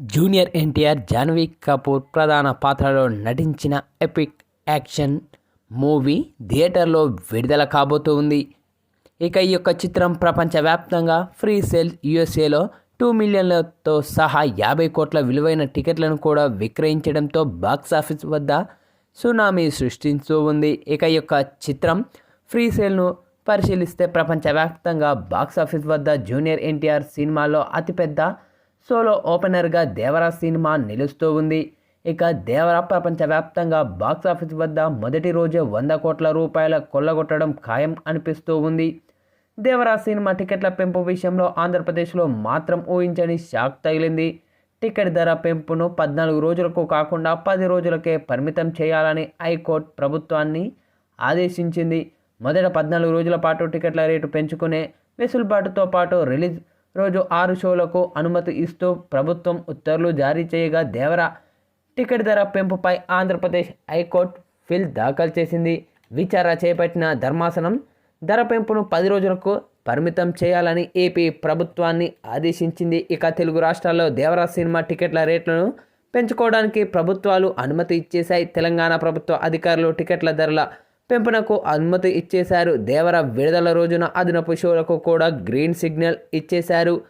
Junior NTR Janhvi Kapoor ప్రధాన పాత్రలో నటించిన ఎపిక్ యాక్షన్ మూవీ థియేటర్లో విడుదల కాబోతుంది. ఇక ఈ యొక్క చిత్రం ప్రపంచవ్యాప్తంగా ఫ్రీ సేల్ యుఎస్ఏలో టూ మిలియన్లతో సహా యాభై కోట్ల విలువైన టికెట్లను కూడా విక్రయించడంతో బాక్సాఫీస్ వద్ద సునామీ సృష్టిస్తూ ఉంది. ఇక యొక్క చిత్రం ఫ్రీ సేల్ను పరిశీలిస్తే ప్రపంచవ్యాప్తంగా బాక్సాఫీస్ వద్ద జూనియర్ ఎన్టీఆర్ సినిమాలో అతిపెద్ద సోలో ఓపెనర్గా దేవరా సినిమా నిలుస్తూ ఉంది. ఇక దేవరా ప్రపంచవ్యాప్తంగా బాక్సాఫీస్ వద్ద మొదటి రోజే వంద కోట్ల రూపాయల కొల్లగొట్టడం ఖాయం అనిపిస్తూ ఉంది. దేవరా సినిమా టికెట్ల పెంపు విషయంలో ఆంధ్రప్రదేశ్లో మాత్రం ఊహించని షాక్ తగిలింది. టికెట్ ధర పెంపును పద్నాలుగు రోజులకు కాకుండా పది రోజులకే పరిమితం చేయాలని హైకోర్టు ప్రభుత్వాన్ని ఆదేశించింది. మొదట పద్నాలుగు రోజుల పాటు టికెట్ల రేటు పెంచుకునే వెసులుబాటుతో పాటు రిలీజ్ రోజు ఆరు షోలకు అనుమతి ఇస్తూ ప్రభుత్వం ఉత్తర్వులు జారీ చేయగా దేవరా టికెట్ ధర పెంపుపై ఆంధ్రప్రదేశ్ హైకోర్టు ఫిల్ దాఖలు చేసింది. విచారణ చేపట్టిన ధర్మాసనం ధర పెంపును పది రోజులకు పరిమితం చేయాలని ఏపీ ప్రభుత్వాన్ని ఆదేశించింది. ఇక తెలుగు రాష్ట్రాల్లో దేవరా సినిమా టికెట్ల రేట్లను పెంచుకోవడానికి ప్రభుత్వాలు అనుమతి ఇచ్చేశాయి. తెలంగాణ ప్రభుత్వ అధికారులు టికెట్ల ధరల పెంపునకు అనుమతి ఇచ్చేశారు. దేవర విడుదల రోజున అదనపు షోలకు కూడా గ్రీన్ సిగ్నల్ ఇచ్చేశారు.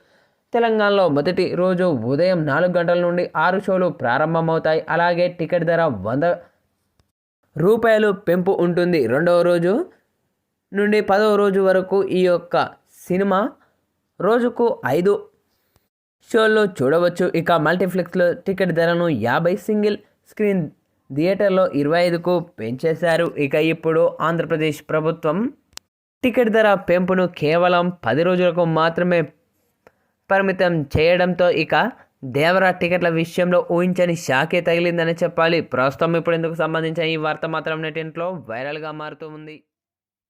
తెలంగాణలో మొదటి రోజు ఉదయం నాలుగు గంటల నుండి ఆరు షోలు ప్రారంభమవుతాయి. అలాగే టికెట్ ధర వంద రూపాయలు పెంపు ఉంటుంది. రెండవ రోజు నుండి పదవ రోజు వరకు ఈ యొక్క సినిమా రోజుకు ఐదు షోల్లో చూడవచ్చు. ఇక మల్టీప్లెక్స్లో టికెట్ ధరను యాభై సింగిల్ స్క్రీన్ థియేటర్లో ఇరవై ఐదుకు పెంచేశారు. ఇక ఇప్పుడు ఆంధ్రప్రదేశ్ ప్రభుత్వం టికెట్ ధర పెంపును కేవలం పది రోజులకు మాత్రమే పరిమితం చేయడంతో ఇక దేవరా టికెట్ల విషయంలో ఊహించని షాకే తగిలిందని చెప్పాలి. ప్రస్తుతం ఇప్పుడు ఇందుకు సంబంధించిన ఈ వార్త మాత్రం నెటింట్లో వైరల్గా మారుతూ ఉంది.